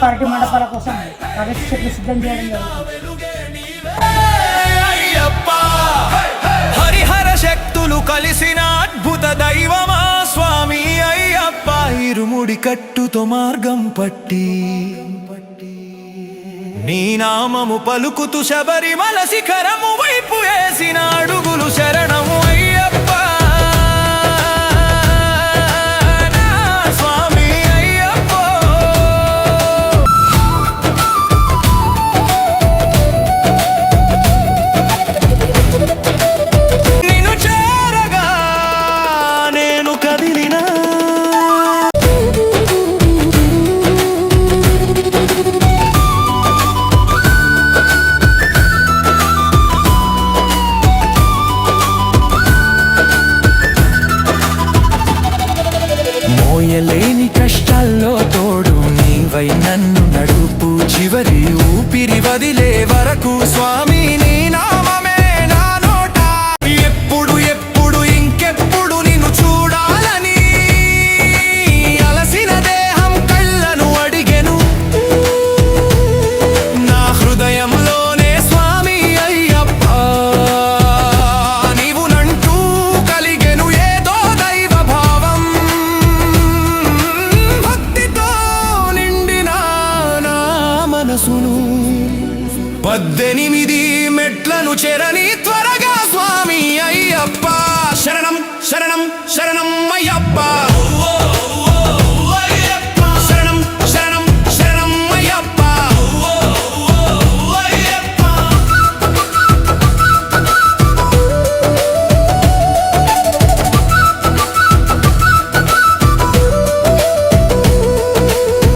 Party మండపాల కోసం ప్రవేశ చెట్లు సిద్ధం చేయడం హరిహర శక్తులు కలిసిన అద్భుత దైవమా స్వామి అయ్యప్ప! ఇరుముడి కట్టుతో మార్గం పట్టి. నీ నామము పలుకుతూ శబరిమల శిఖరము వైపు వేసిన అడుగులు మోయలేని కష్టాల్లో తోడు నీవై నన్ను నడుపు. చివరి ఊపిరి వదిలే వరకు స్వా పద్దెనిమిది మెట్లను చెరని త్వరగా